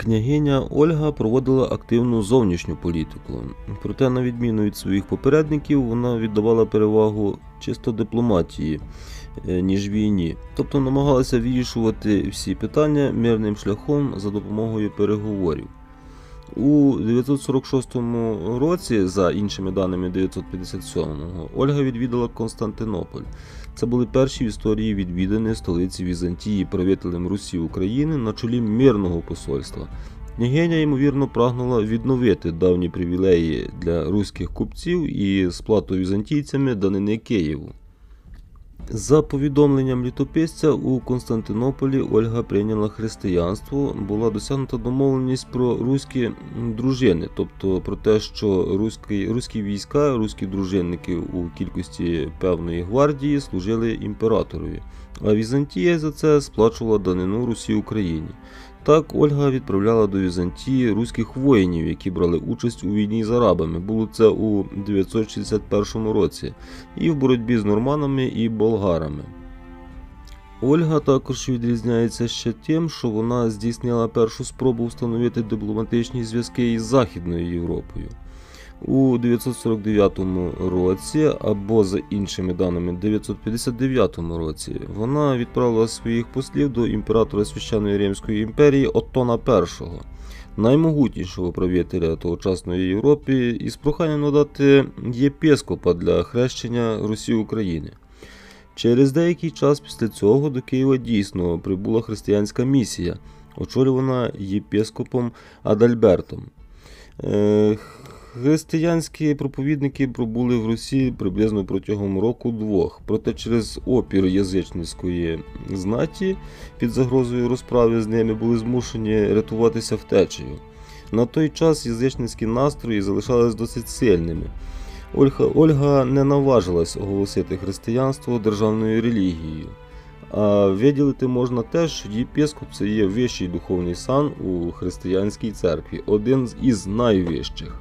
Княгиня Ольга проводила активну зовнішню політику. Проте, на відміну від своїх попередників, вона віддавала перевагу чисто дипломатії, е, ніж війні. Тобто намагалася вирішувати всі питання мирним шляхом за допомогою переговорів. У 946 році, за іншими даними 957-го, Ольга відвідала Константинополь. Це були перші в історії відвідини столиці Візантії правителем Русі України на чолі мирного посольства. Княгиня, ймовірно, прагнула відновити давні привілеї для руських купців і сплату візантійцями данини Києву. За повідомленням літописця, у Константинополі Ольга прийняла християнство, була досягнута домовленість про руські дружини, тобто про те, що руські, руські війська, руські дружинники у кількості певної гвардії служили імператорові, а Візантія за це сплачувала данину Русі Україні. Так Ольга відправляла до Візантії руських воїнів, які брали участь у війні з арабами. Було це у 961 році, і в боротьбі з норманами і болгарами. Ольга також відрізняється ще тим, що вона здійснила першу спробу встановити дипломатичні зв'язки із Західною Європою. У 949 році, або за іншими даними, 959 році, вона відправила своїх послів до імператора Священної Римської імперії Оттона І, наймогутнішого правителя тогочасної Європи, із проханням надати єпископа для хрещення Русі України. Через деякий час після цього до Києва дійсно прибула християнська місія, очолювана єпископом Адальбертом. Християнські проповідники пробули в Русі приблизно протягом року-двох, проте через опір язичницької знаті під загрозою розправи з ними були змушені рятуватися втечею. На той час язичницькі настрої залишались досить сильними. Ольга, Ольга не наважилась оголосити християнство державною релігією. А виділити можна те, що єпископ це є вищий духовний сан у християнській церкві, один із найвищих.